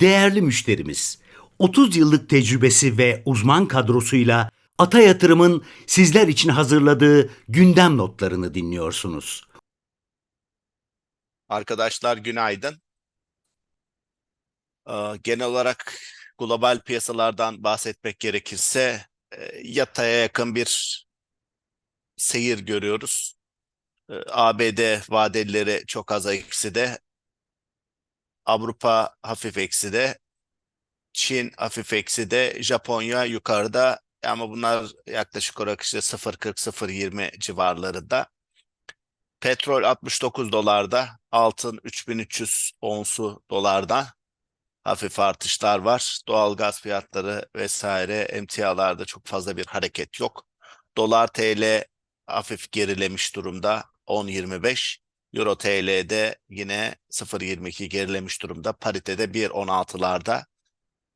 Değerli müşterimiz, 30 yıllık tecrübesi ve uzman kadrosuyla Ata Yatırım'ın sizler için hazırladığı gündem notlarını dinliyorsunuz. Arkadaşlar günaydın. Ee, Genel olarak global piyasalardan bahsetmek gerekirse e, yataya yakın bir seyir görüyoruz. Ee, ABD vadelileri çok az ekside, Avrupa hafif ekside, Çin hafif ekside, Japonya yukarıda ama bunlar yaklaşık olarak işte 0.40-0.20 civarlarında. Petrol 69 dolarda, altın 3300 onsu dolarda hafif artışlar var. Doğalgaz fiyatları vesaire emtialarda çok fazla bir hareket yok. Dolar TL hafif gerilemiş durumda 10.25. Euro TL'de yine 0.22 gerilemiş durumda. Paritede 1.16'larda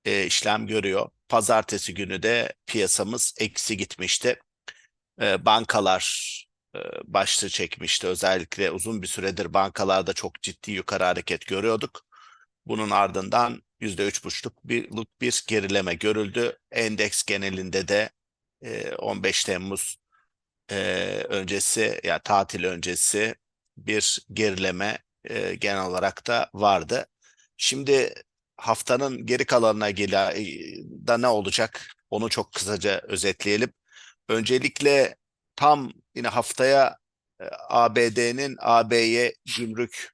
e, işlem görüyor. Pazartesi günü de piyasamız eksi gitmişti. E, bankalar e, başlığı çekmişti. Özellikle uzun bir süredir bankalarda çok ciddi yukarı hareket görüyorduk. Bunun ardından %3,5'luk bir, bir gerileme görüldü. Endeks genelinde de e, 15 Temmuz e, öncesi ya tatil öncesi bir gerileme e, genel olarak da vardı. Şimdi haftanın geri kalanına gele da ne olacak? Onu çok kısaca özetleyelim. Öncelikle tam yine haftaya e, ABD'nin AB'ye gümrük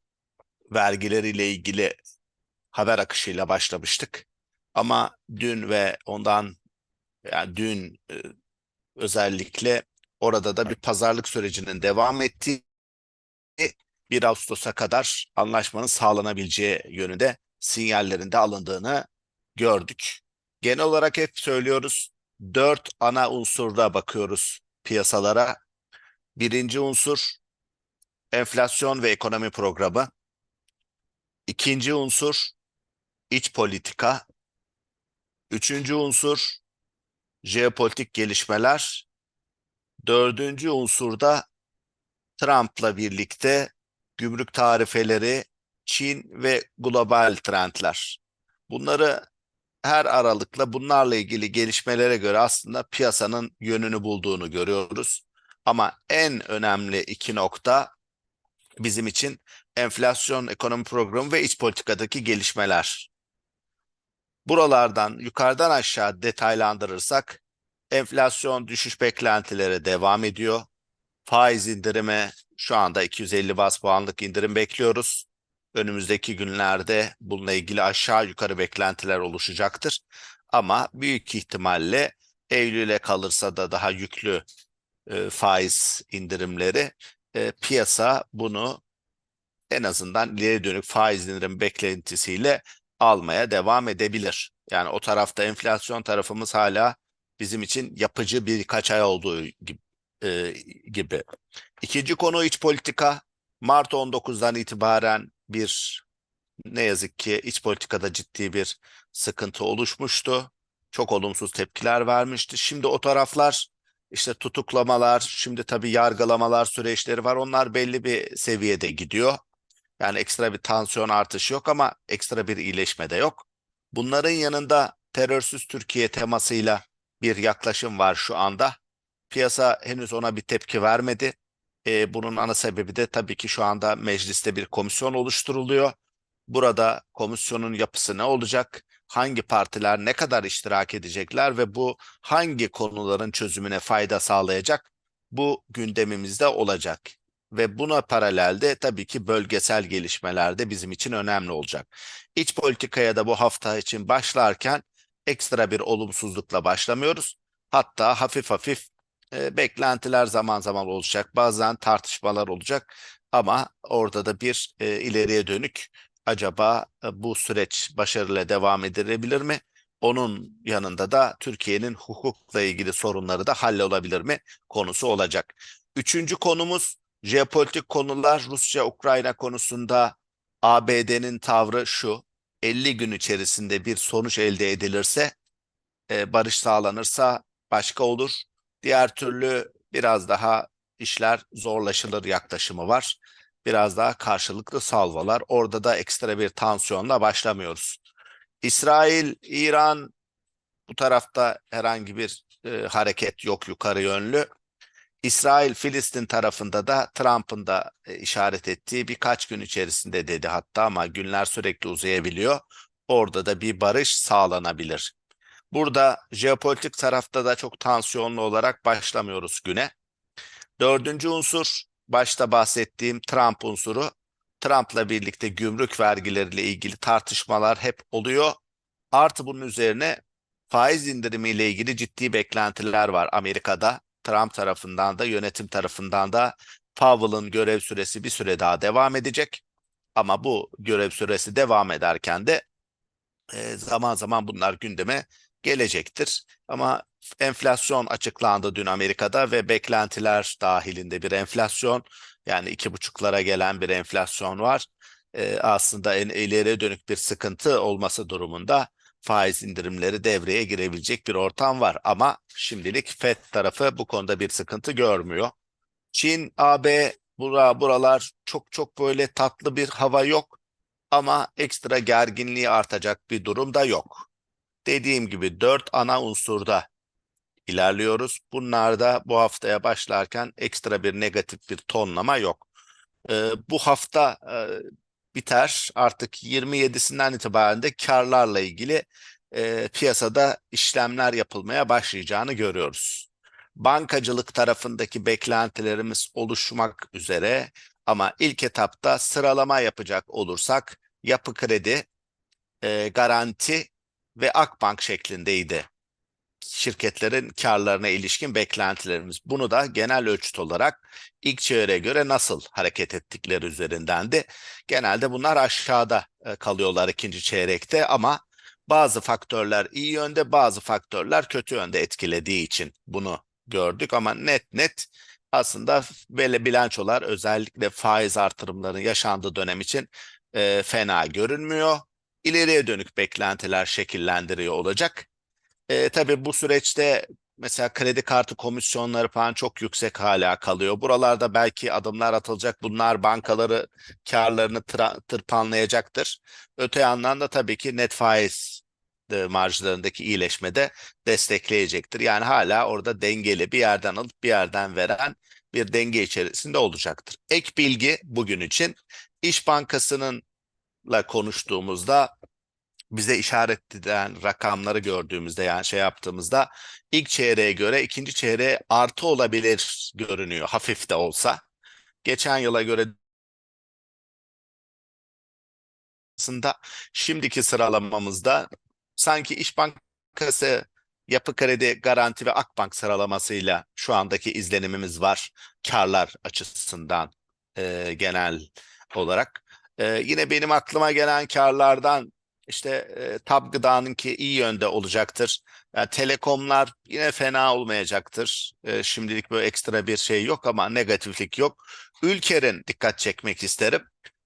vergileriyle ilgili haber akışıyla başlamıştık. Ama dün ve ondan yani dün e, özellikle orada da bir pazarlık sürecinin devam ettiği 1 Ağustos'a kadar anlaşmanın sağlanabileceği yönünde sinyallerinde alındığını gördük. Genel olarak hep söylüyoruz dört ana unsurda bakıyoruz piyasalara. Birinci unsur enflasyon ve ekonomi programı. İkinci unsur iç politika. Üçüncü unsur jeopolitik gelişmeler. Dördüncü unsurda Trump'la birlikte gümrük tarifeleri, Çin ve global trendler. Bunları her aralıkla bunlarla ilgili gelişmelere göre aslında piyasanın yönünü bulduğunu görüyoruz. Ama en önemli iki nokta bizim için enflasyon ekonomi programı ve iç politikadaki gelişmeler. Buralardan yukarıdan aşağı detaylandırırsak enflasyon düşüş beklentileri devam ediyor. Faiz indirimi şu anda 250 bas puanlık indirim bekliyoruz. Önümüzdeki günlerde bununla ilgili aşağı yukarı beklentiler oluşacaktır. Ama büyük ihtimalle Eylül'e kalırsa da daha yüklü e, faiz indirimleri e, piyasa bunu en azından ileri dönük faiz indirim beklentisiyle almaya devam edebilir. Yani o tarafta enflasyon tarafımız hala bizim için yapıcı birkaç ay olduğu gibi. E, gibi. İkinci konu iç politika. Mart 19'dan itibaren bir ne yazık ki iç politikada ciddi bir sıkıntı oluşmuştu. Çok olumsuz tepkiler vermişti. Şimdi o taraflar işte tutuklamalar, şimdi tabii yargılamalar süreçleri var. Onlar belli bir seviyede gidiyor. Yani ekstra bir tansiyon artışı yok ama ekstra bir iyileşme de yok. Bunların yanında terörsüz Türkiye temasıyla bir yaklaşım var şu anda. Piyasa henüz ona bir tepki vermedi. Ee, bunun ana sebebi de tabii ki şu anda mecliste bir komisyon oluşturuluyor. Burada komisyonun yapısı ne olacak? Hangi partiler ne kadar iştirak edecekler ve bu hangi konuların çözümüne fayda sağlayacak? Bu gündemimizde olacak ve buna paralelde tabii ki bölgesel gelişmeler de bizim için önemli olacak. İç politikaya da bu hafta için başlarken ekstra bir olumsuzlukla başlamıyoruz. Hatta hafif hafif e, beklentiler zaman zaman olacak. Bazen tartışmalar olacak ama orada da bir e, ileriye dönük acaba e, bu süreç başarıyla devam edilebilir mi? Onun yanında da Türkiye'nin hukukla ilgili sorunları da hallolabilir mi konusu olacak. Üçüncü konumuz jeopolitik konular Rusya-Ukrayna konusunda ABD'nin tavrı şu. 50 gün içerisinde bir sonuç elde edilirse, e, barış sağlanırsa başka olur. Diğer türlü biraz daha işler zorlaşılır yaklaşımı var. Biraz daha karşılıklı salvalar. Orada da ekstra bir tansiyonla başlamıyoruz. İsrail, İran bu tarafta herhangi bir e, hareket yok yukarı yönlü. İsrail, Filistin tarafında da Trump'ın da e, işaret ettiği birkaç gün içerisinde dedi hatta ama günler sürekli uzayabiliyor. Orada da bir barış sağlanabilir. Burada jeopolitik tarafta da çok tansiyonlu olarak başlamıyoruz güne. Dördüncü unsur başta bahsettiğim Trump unsuru. Trump'la birlikte gümrük vergileriyle ilgili tartışmalar hep oluyor. Artı bunun üzerine faiz indirimiyle ilgili ciddi beklentiler var Amerika'da. Trump tarafından da yönetim tarafından da Powell'ın görev süresi bir süre daha devam edecek. Ama bu görev süresi devam ederken de e, zaman zaman bunlar gündeme gelecektir. Ama enflasyon açıklandı dün Amerika'da ve beklentiler dahilinde bir enflasyon yani iki buçuklara gelen bir enflasyon var. E, aslında en ileriye dönük bir sıkıntı olması durumunda faiz indirimleri devreye girebilecek bir ortam var. Ama şimdilik FED tarafı bu konuda bir sıkıntı görmüyor. Çin, AB, bura, buralar çok çok böyle tatlı bir hava yok ama ekstra gerginliği artacak bir durum da yok. Dediğim gibi dört ana unsurda ilerliyoruz. Bunlarda bu haftaya başlarken ekstra bir negatif bir tonlama yok. Ee, bu hafta e, biter. Artık 27'sinden itibaren de karlarla ilgili e, piyasada işlemler yapılmaya başlayacağını görüyoruz. Bankacılık tarafındaki beklentilerimiz oluşmak üzere ama ilk etapta sıralama yapacak olursak yapı kredi, e, garanti ve Akbank şeklindeydi şirketlerin karlarına ilişkin beklentilerimiz. Bunu da genel ölçüt olarak ilk çeyreğe göre nasıl hareket ettikleri üzerindendi. Genelde bunlar aşağıda e, kalıyorlar ikinci çeyrekte ama bazı faktörler iyi yönde, bazı faktörler kötü yönde etkilediği için bunu gördük ama net net aslında böyle bilançolar özellikle faiz artırımlarının yaşandığı dönem için e, fena görünmüyor. İleriye dönük beklentiler şekillendiriyor olacak. E, tabii bu süreçte mesela kredi kartı komisyonları falan çok yüksek hala kalıyor. Buralarda belki adımlar atılacak. Bunlar bankaları karlarını tırpanlayacaktır. Öte yandan da tabii ki net faiz de marjlarındaki iyileşme de destekleyecektir. Yani hala orada dengeli bir yerden alıp bir yerden veren bir denge içerisinde olacaktır. Ek bilgi bugün için İş Bankası'nınla konuştuğumuzda bize işaret eden rakamları gördüğümüzde yani şey yaptığımızda ilk çeyreğe göre ikinci çeyreğe artı olabilir görünüyor hafif de olsa. Geçen yıla göre aslında şimdiki sıralamamızda sanki İş Bankası, Yapı Kredi, Garanti ve Akbank sıralamasıyla şu andaki izlenimimiz var karlar açısından e, genel olarak. E, yine benim aklıma gelen karlardan işte e, Tab Gıda'nınki iyi yönde olacaktır. Yani telekomlar yine fena olmayacaktır. E, şimdilik böyle ekstra bir şey yok ama negatiflik yok. Ülker'in dikkat çekmek isterim.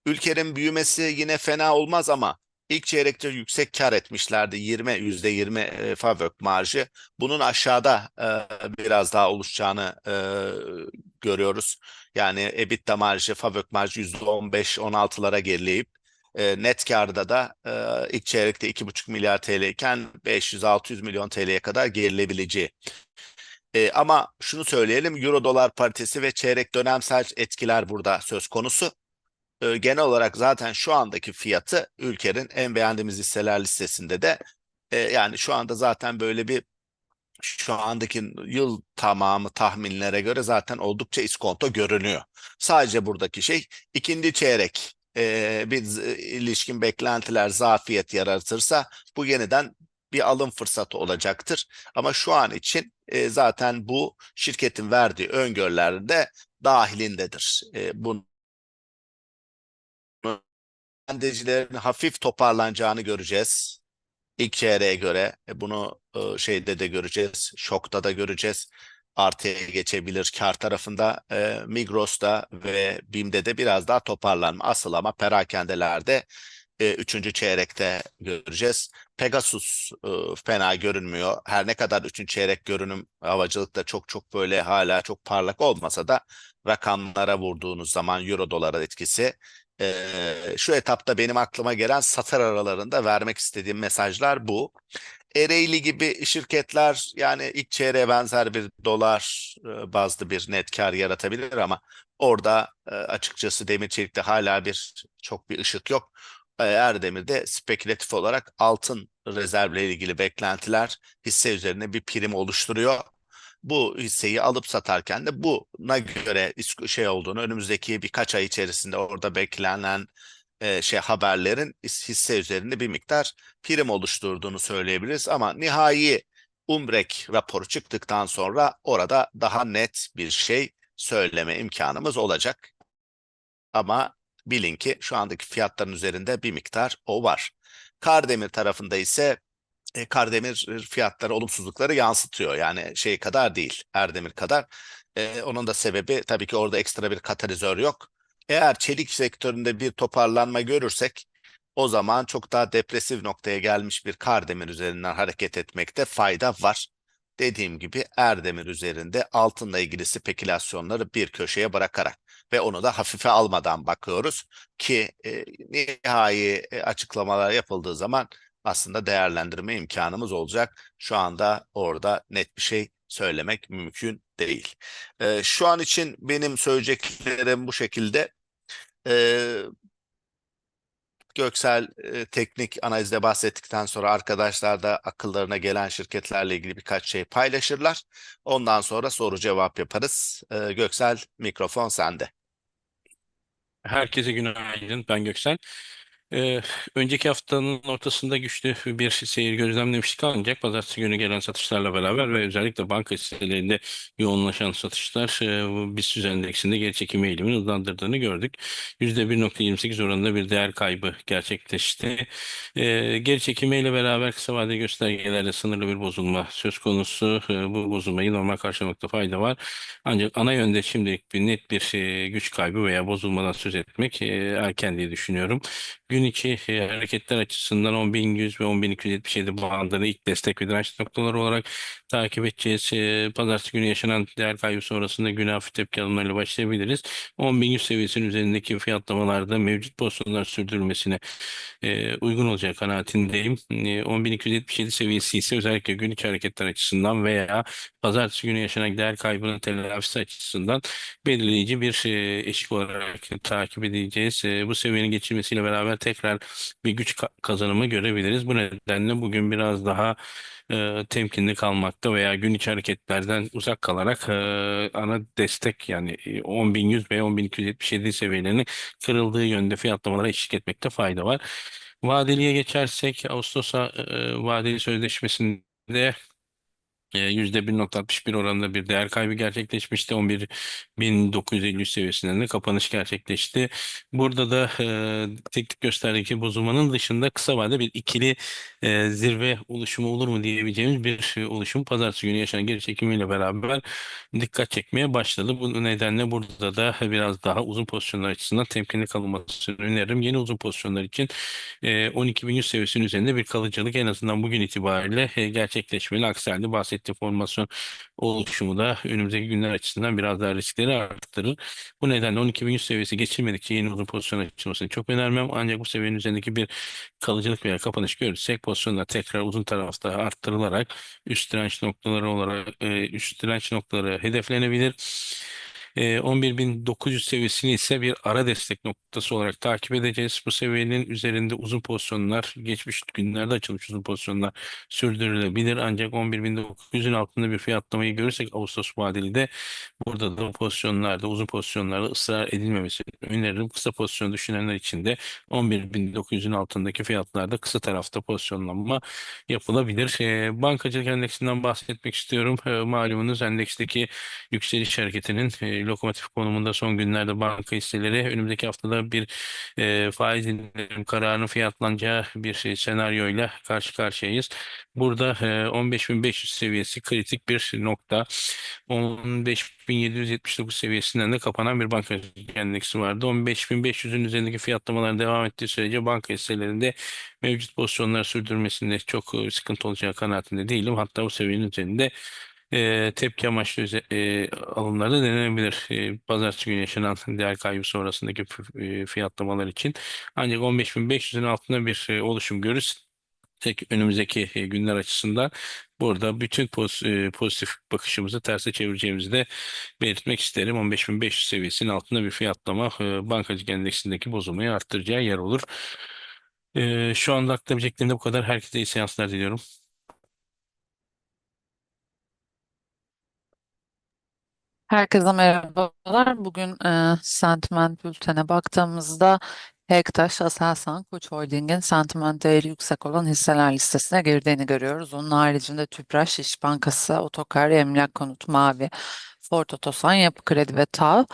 Ülker'in büyümesi yine fena olmaz ama ilk çeyrekte yüksek kar etmişlerdi. 20 %20 e, FAVÖK marjı. Bunun aşağıda e, biraz daha oluşacağını e, görüyoruz. Yani EBITDA marjı, FAVÖK marjı %15-16'lara gerileyip e, net karda da e, ilk çeyrekte 2,5 milyar TL iken 500-600 milyon TL'ye kadar gerilebileceği. E, ama şunu söyleyelim Euro dolar paritesi ve çeyrek dönemsel etkiler burada söz konusu. E, genel olarak zaten şu andaki fiyatı ülkenin en beğendiğimiz hisseler listesinde de e, yani şu anda zaten böyle bir şu andaki yıl tamamı tahminlere göre zaten oldukça iskonto görünüyor. Sadece buradaki şey ikinci çeyrek e, bir ilişkin beklentiler zafiyet yaratırsa bu yeniden bir alım fırsatı olacaktır. Ama şu an için e, zaten bu şirketin verdiği öngörülerde dahilindedir. E, bunun endişelerin hafif toparlanacağını göreceğiz. İlk çeyreğe göre E, bunu e, şeyde de göreceğiz, şokta da göreceğiz. Artıya geçebilir kar tarafında e, Migros'ta ve BİM'de de biraz daha toparlanma. Asıl ama perakendelerde e, üçüncü çeyrekte göreceğiz. Pegasus e, fena görünmüyor. Her ne kadar üçüncü çeyrek görünüm havacılıkta çok çok böyle hala çok parlak olmasa da rakamlara vurduğunuz zaman euro dolara etkisi Ee, şu etapta benim aklıma gelen satır aralarında vermek istediğim mesajlar bu. Ereğli gibi şirketler yani ilk çeyreğe benzer bir dolar e, bazlı bir net kar yaratabilir ama orada e, açıkçası demir çelikte hala bir çok bir ışık yok. E, Erdemir'de spekülatif olarak altın rezervle ilgili beklentiler hisse üzerine bir prim oluşturuyor. Bu hisseyi alıp satarken de buna göre şey olduğunu önümüzdeki birkaç ay içerisinde orada beklenen şey haberlerin his- hisse üzerinde bir miktar prim oluşturduğunu söyleyebiliriz ama nihai Umbrek raporu çıktıktan sonra orada daha net bir şey söyleme imkanımız olacak. Ama bilin ki şu andaki fiyatların üzerinde bir miktar o var. Kardemir tarafında ise e, Kardemir fiyatları olumsuzlukları yansıtıyor. Yani şey kadar değil, Erdemir kadar. E, onun da sebebi tabii ki orada ekstra bir katalizör yok. Eğer çelik sektöründe bir toparlanma görürsek o zaman çok daha depresif noktaya gelmiş bir Kardemir üzerinden hareket etmekte fayda var. Dediğim gibi Erdemir üzerinde altınla ilgili spekülasyonları bir köşeye bırakarak ve onu da hafife almadan bakıyoruz ki e, nihai e, açıklamalar yapıldığı zaman aslında değerlendirme imkanımız olacak. Şu anda orada net bir şey söylemek mümkün değil. Ee, şu an için benim söyleyeceklerim bu şekilde. Ee, Göksel e, teknik analizde bahsettikten sonra arkadaşlar da akıllarına gelen şirketlerle ilgili birkaç şey paylaşırlar. Ondan sonra soru cevap yaparız. Ee, Göksel mikrofon sende. Herkese günaydın. Ben Göksel. Ee, önceki haftanın ortasında güçlü bir seyir gözlemlemiştik ancak pazartesi günü gelen satışlarla beraber ve özellikle banka hisselerinde yoğunlaşan satışlar e, BIST endeksinde geri çekilme eğilimini hızlandırdığını gördük. %1.28 oranında bir değer kaybı gerçekleşti. Ee, geri çekilme ile beraber kısa vadeli göstergelerde sınırlı bir bozulma söz konusu. Ee, bu bozulmayı normal karşılamakta fayda var. Ancak ana yönde şimdilik bir net bir e, güç kaybı veya bozulmadan söz etmek e, erken diye düşünüyorum. Gün içi e, hareketler açısından 10.100 ve 10.277 bandını ilk destek ve direnç noktaları olarak takip edeceğiz. E, Pazartesi günü yaşanan değer kaybı sonrasında güne hafif tepki alımlarıyla başlayabiliriz. 10.100 seviyesinin üzerindeki fiyatlamalarda mevcut pozisyonlar sürdürülmesine e, uygun olacak kanaatindeyim. E, 10.277 seviyesi ise özellikle gün içi hareketler açısından veya pazartesi günü yaşanan değer kaybının telafisi açısından belirleyici bir eşik olarak takip edeceğiz. Bu seviyenin geçilmesiyle beraber tekrar bir güç ka- kazanımı görebiliriz. Bu nedenle bugün biraz daha e, temkinli kalmakta veya gün içi hareketlerden uzak kalarak e, ana destek yani e, 10.100 ve 10.277 seviyelerinin kırıldığı yönde fiyatlamalara eşlik etmekte fayda var. Vadeliye geçersek Ağustos'a e, vadeli sözleşmesinde e, %1.61 oranında bir değer kaybı gerçekleşmişti. 11.953 seviyesinden de kapanış gerçekleşti. Burada da e, teknik gösterdeki bozulmanın dışında kısa vadede bir ikili e, zirve oluşumu olur mu diyebileceğimiz bir e, oluşum pazartesi günü yaşanan geri çekimiyle beraber dikkat çekmeye başladı. Bu nedenle burada da biraz daha uzun pozisyonlar açısından temkinli kalınmasını öneririm. Yeni uzun pozisyonlar için e, 12.100 seviyesinin üzerinde bir kalıcılık en azından bugün itibariyle e, gerçekleşmeli. Aksi halde bahsettiğim formasyon oluşumu da önümüzdeki günler açısından biraz daha riskleri arttırır. Bu nedenle 12.100 seviyesi geçilmedikçe yeni uzun pozisyon açılmasını çok önermem. Ancak bu seviyenin üzerindeki bir kalıcılık veya kapanış görürsek pozisyonlar tekrar uzun tarafta arttırılarak üst direnç noktaları olarak e, üst direnç noktaları hedeflenebilir. E, 11.900 seviyesini ise bir ara destek noktası olarak takip edeceğiz. Bu seviyenin üzerinde uzun pozisyonlar, geçmiş günlerde açılmış uzun pozisyonlar sürdürülebilir. Ancak 11.900'ün altında bir fiyatlamayı görürsek Ağustos vadeli de burada da pozisyonlarda, uzun pozisyonlarda ısrar edilmemesini öneririm. Kısa pozisyon düşünenler için de 11.900'ün altındaki fiyatlarda kısa tarafta pozisyonlanma yapılabilir. E, bankacılık endeksinden bahsetmek istiyorum. E, malumunuz endeksteki yükseliş hareketinin e, lokomotif konumunda son günlerde banka hisseleri önümüzdeki haftada bir e, faiz indirim kararının fiyatlanacağı bir şey, senaryoyla karşı karşıyayız. Burada e, 15.500 seviyesi kritik bir nokta. 15.779 seviyesinden de kapanan bir banka endeksi vardı. 15.500'ün üzerindeki fiyatlamalar devam ettiği sürece banka hisselerinde mevcut pozisyonları sürdürmesinde çok e, sıkıntı olacağı kanaatinde değilim. Hatta bu seviyenin üzerinde e, tepki amaçlı e, alımlar da denenebilir. E, pazartesi günü yaşanan değer kaybı sonrasındaki e, fiyatlamalar için. Ancak 15.500'ün altında bir e, oluşum görürüz. Tek önümüzdeki e, günler açısından burada bütün poz- e, pozitif bakışımızı terse çevireceğimizi de belirtmek isterim. 15.500 seviyesinin altında bir fiyatlama e, bankacılık endeksindeki bozulmayı arttıracağı yer olur. E, şu anda aktarabileceklerim de bu kadar. Herkese iyi seanslar diliyorum. Herkese merhabalar. Bugün e, sentiment bültene baktığımızda Hektaş, Aselsan, Koç Holding'in sentiment değeri yüksek olan hisseler listesine girdiğini görüyoruz. Onun haricinde Tüpraş, İş Bankası, Otokar, Emlak Konut, Mavi, Ford Otosan, Yapı Kredi ve TAV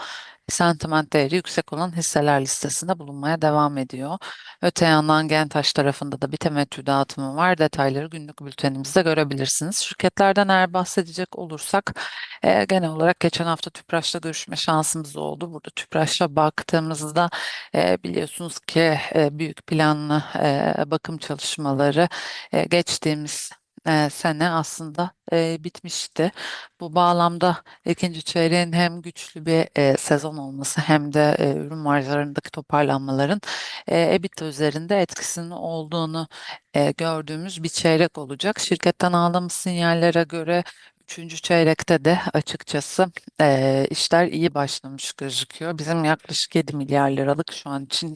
sentiment değeri yüksek olan hisseler listesinde bulunmaya devam ediyor. Öte yandan Gentaş tarafında da bir temettü dağıtımı var. Detayları günlük bültenimizde görebilirsiniz. Şirketlerden eğer bahsedecek olursak e, genel olarak geçen hafta Tüpraş'la görüşme şansımız oldu. Burada Tüpraş'a baktığımızda e, biliyorsunuz ki e, büyük planlı e, bakım çalışmaları e, geçtiğimiz e, sene aslında e, bitmişti. Bu bağlamda ikinci çeyreğin hem güçlü bir e, sezon olması hem de e, ürün marjlarındaki toparlanmaların e, EBITDA üzerinde etkisinin olduğunu e, gördüğümüz bir çeyrek olacak. Şirketten aldığımız sinyallere göre Üçüncü çeyrekte de açıkçası eee, işler iyi başlamış gözüküyor. Bizim yaklaşık 7 milyar liralık şu an için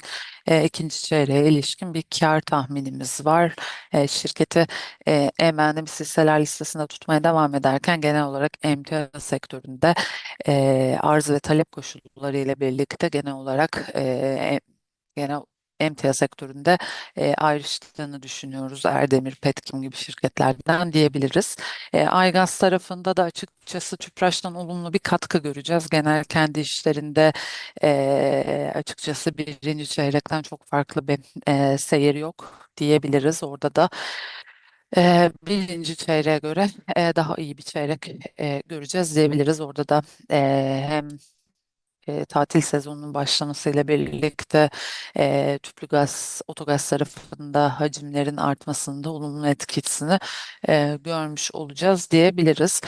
eee, ikinci çeyreğe ilişkin bir kar tahminimiz var. Eee, şirketi eee M&A hisseler listesinde tutmaya devam ederken genel olarak emtia sektöründe eee arz ve talep koşulları ile birlikte genel olarak eee genel emtia sektöründe e, ayrıştığını düşünüyoruz. Erdemir, Petkim gibi şirketlerden diyebiliriz. E, Aygaz tarafında da açıkçası Tüpraş'tan olumlu bir katkı göreceğiz. Genel kendi işlerinde e, açıkçası birinci çeyrekten çok farklı bir e, seyir yok diyebiliriz. Orada da e, birinci çeyreğe göre e, daha iyi bir çeyrek e, göreceğiz diyebiliriz. Orada da e, hem e, tatil sezonunun başlamasıyla birlikte e, tüplü gaz, otogaz tarafında hacimlerin artmasında olumlu etkisini e, görmüş olacağız diyebiliriz.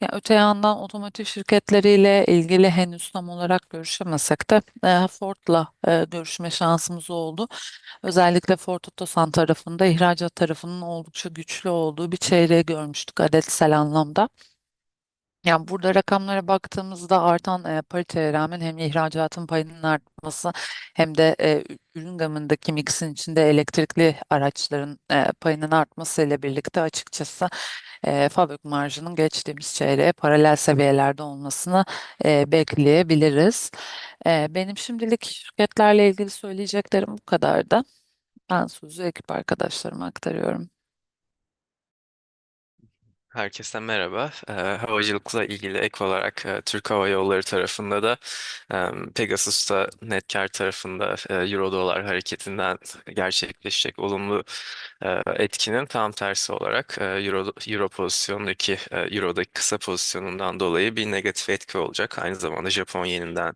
Ya, öte yandan otomotiv şirketleriyle ilgili henüz tam olarak görüşemesek de e, Ford'la e, görüşme şansımız oldu. Özellikle Ford Otosan tarafında ihracat tarafının oldukça güçlü olduğu bir çeyreği görmüştük adetsel anlamda. Yani burada rakamlara baktığımızda artan e, pariteye rağmen hem ihracatın payının artması hem de e, ürün gamındaki mixin içinde elektrikli araçların e, payının artmasıyla birlikte açıkçası e, fabrik marjının geçtiğimiz çeyreğe paralel seviyelerde olmasını e, bekleyebiliriz. E, benim şimdilik şirketlerle ilgili söyleyeceklerim bu kadardı. Ben sözü ekip arkadaşlarıma aktarıyorum. Herkese merhaba. Havacılıkla ilgili ek olarak Türk Hava Yolları tarafında da Pegasus'ta net kar tarafında eee, Euro dolar hareketinden gerçekleşecek olumlu etkinin tam tersi olarak Euro, Euro pozisyonundaki Euro'daki kısa pozisyonundan dolayı bir negatif etki olacak. Aynı zamanda Japon yeninden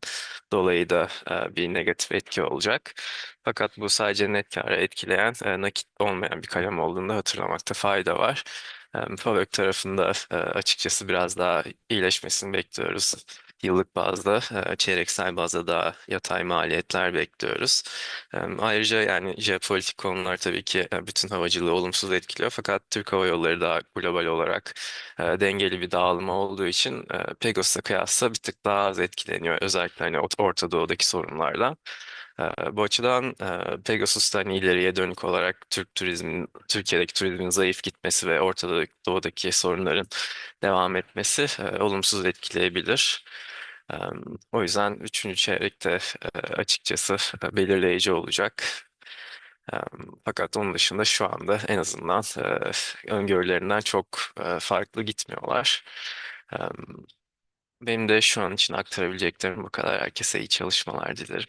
dolayı da bir negatif etki olacak. Fakat bu sadece net etkileyen nakit olmayan bir kalem olduğunu hatırlamakta fayda var. Fabrik tarafında e, açıkçası biraz daha iyileşmesini bekliyoruz. Yıllık bazda, e, çeyreksel bazda daha yatay maliyetler bekliyoruz. Ayrıca yani jeopolitik konular tabii ki e, bütün havacılığı olumsuz etkiliyor. Fakat Türk Hava Yolları daha global olarak dengeli bir dağılma olduğu için Pegasus'a kıyasla bir tık daha az etkileniyor. Özellikle hani Ort- Orta Doğu'daki sorunlardan. Bu açıdan e, Pegasus'tan ileriye dönük olarak Türk turizmin, Türkiye'deki turizmin zayıf gitmesi ve Orta Doğu'daki sorunların devam etmesi olumsuz etkileyebilir. O yüzden üçüncü çeyrekte açıkçası belirleyici olacak. Fakat onun dışında şu anda en azından öngörülerinden çok farklı gitmiyorlar. Benim de şu an için aktarabileceklerim bu kadar. Herkese iyi çalışmalar dilerim.